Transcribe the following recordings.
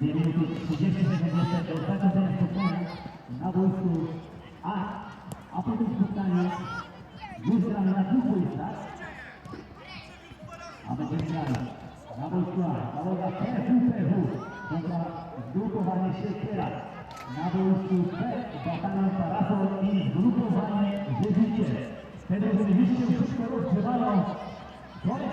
2 minuty 30 sekund na boisku A, a po tym spotkaniu już gramy na dwóch boiskach, a będziemy grali na boisku A, załoga PWPW kontra zgrupowanie Siekiera, na boisku B, batalion Parasol i zgrupowanie Żywicie. Te drużyny już się wszystko rozgrzewają, koniec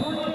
Gramy